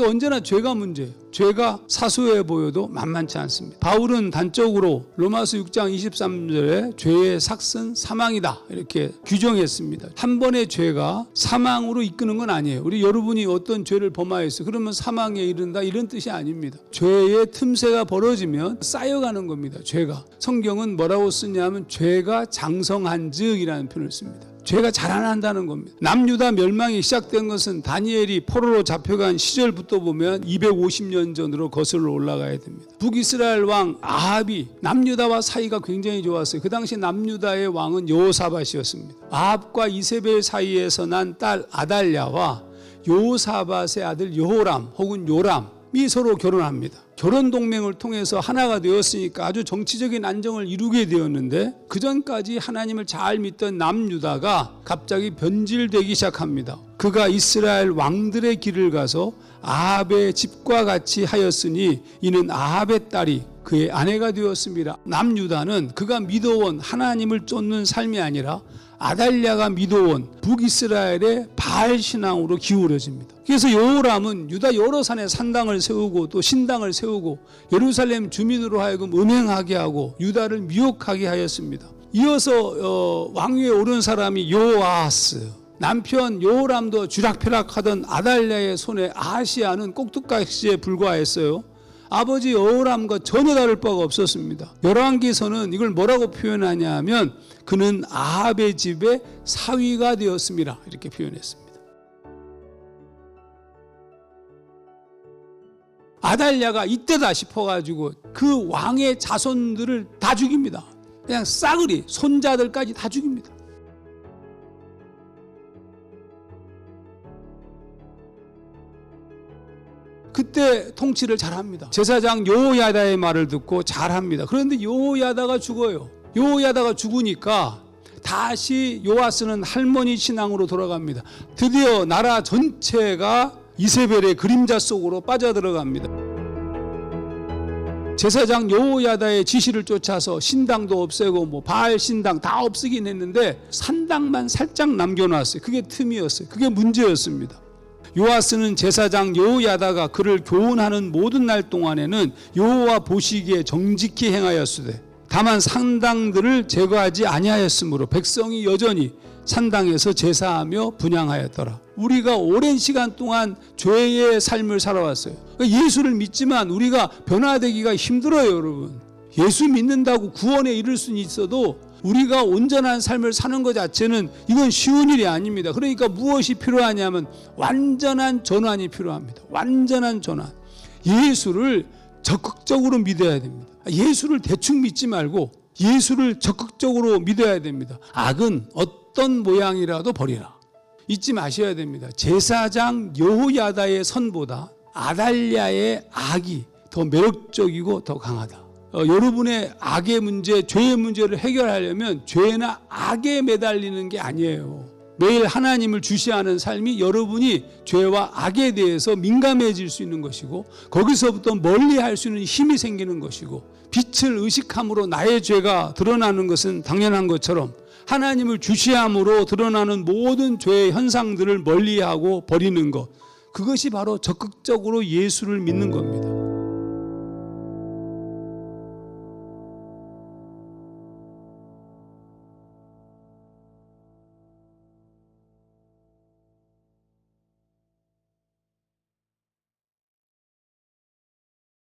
그러니까 언제나 죄가 문제예요. 죄가 사소해 보여도 만만치 않습니다. 바울은 단적으로 로마서 6장 23절에 죄의 삭은 사망이다 이렇게 규정했습니다. 한 번의 죄가 사망으로 이끄는 건 아니에요. 우리 여러분이 어떤 죄를 범하였어요. 그러면 사망에 이른다 이런 뜻이 아닙니다. 죄의 틈새가 벌어지면 쌓여가는 겁니다. 죄가 성경은 뭐라고 쓰냐면 죄가 장성한즉이라는 표현을 씁니다. 죄가 자라난다는 겁니다. 남유다 멸망이 시작된 것은 다니엘이 포로로 잡혀간 시절부터 보면 250년 전으로 거슬러 올라가야 됩니다. 북이스라엘 왕 아합이 남유다와 사이가 굉장히 좋았어요. 그 당시 남유다의 왕은 여호사밧이었습니다. 아합과 이세벨 사이에서 난 딸 아달랴와 요사밧의 아들 여호람 혹은 요람 이 서로 결혼합니다. 결혼 동맹을 통해서 하나가 되었으니까 아주 정치적인 안정을 이루게 되었는데 그 전까지 하나님을 잘 믿던 남유다가 갑자기 변질되기 시작합니다. 그가 이스라엘 왕들의 길을 가서 아합의 집과 같이 하였으니 이는 아합의 딸이 그의 아내가 되었습니다. 남유다는 그가 믿어온 하나님을 쫓는 삶이 아니라 아달랴가 믿어온 북이스라엘의 바알 신앙으로 기울어집니다. 그래서 여호람은 유다 여러 산에 산당을 세우고 또 신당을 세우고 예루살렘 주민으로 하여금 음행하게 하고 유다를 미혹하게 하였습니다. 이어서 어, 왕위에 오른 사람이 요아스 남편 요호람도 쥐락펴락하던 아달랴의 손에 아시아는 꼭두각시에 불과했어요. 아버지 여호람과 전혀 다를 바가 없었습니다. 열왕기서는 이걸 뭐라고 표현하냐면 그는 아합의 집의 사위가 되었습니다. 이렇게 표현했습니다. 아달랴가 이때다 싶어가지고 그 왕의 자손들을 다 죽입니다. 그냥 싸그리 손자들까지 다 죽입니다. 그때 통치를 잘합니다. 제사장 요야다의 말을 듣고 잘합니다. 그런데 요야다가 죽어요. 요야다가 죽으니까 다시 요아스는 할머니 신앙으로 돌아갑니다. 드디어 나라 전체가 이세벨의 그림자 속으로 빠져들어갑니다. 제사장 여호야다의 지시를 쫓아서 신당도 없애고 뭐 바알 신당 다 없애긴 했는데 산당만 살짝 남겨놨어요. 그게 틈이었어요. 그게 문제였습니다. 요아스는 제사장 여호야다가 그를 교훈하는 모든 날 동안에는 여호와 보시기에 정직히 행하였으되 다만 산당들을 제거하지 아니하였으므로 백성이 여전히 산당에서 제사하며 분양하였더라. 우리가 오랜 시간 동안 죄의 삶을 살아왔어요. 그러니까 예수를 믿지만 우리가 변화되기가 힘들어요, 여러분. 예수 믿는다고 구원에 이를 수는 있어도 우리가 온전한 삶을 사는 것 자체는 이건 쉬운 일이 아닙니다. 그러니까 무엇이 필요하냐면 완전한 전환이 필요합니다. 완전한 전환. 예수를 적극적으로 믿어야 됩니다. 예수를 대충 믿지 말고 예수를 적극적으로 믿어야 됩니다. 악은 어떤 모양이라도 버리라. 잊지 마셔야 됩니다. 제사장 여호야다의 선보다 아달랴의 악이 더 매력적이고 더 강하다. 어, 여러분의 악의 문제, 죄의 문제를 해결하려면 죄나 악에 매달리는 게 아니에요. 매일 하나님을 주시하는 삶이 여러분이 죄와 악에 대해서 민감해질 수 있는 것이고 거기서부터 멀리 할 수 있는 힘이 생기는 것이고 빛을 의식함으로 나의 죄가 드러나는 것은 당연한 것처럼 하나님을 주시함으로 드러나는 모든 죄의 현상들을 멀리하고 버리는 것 그것이 바로 적극적으로 예수를 믿는 겁니다.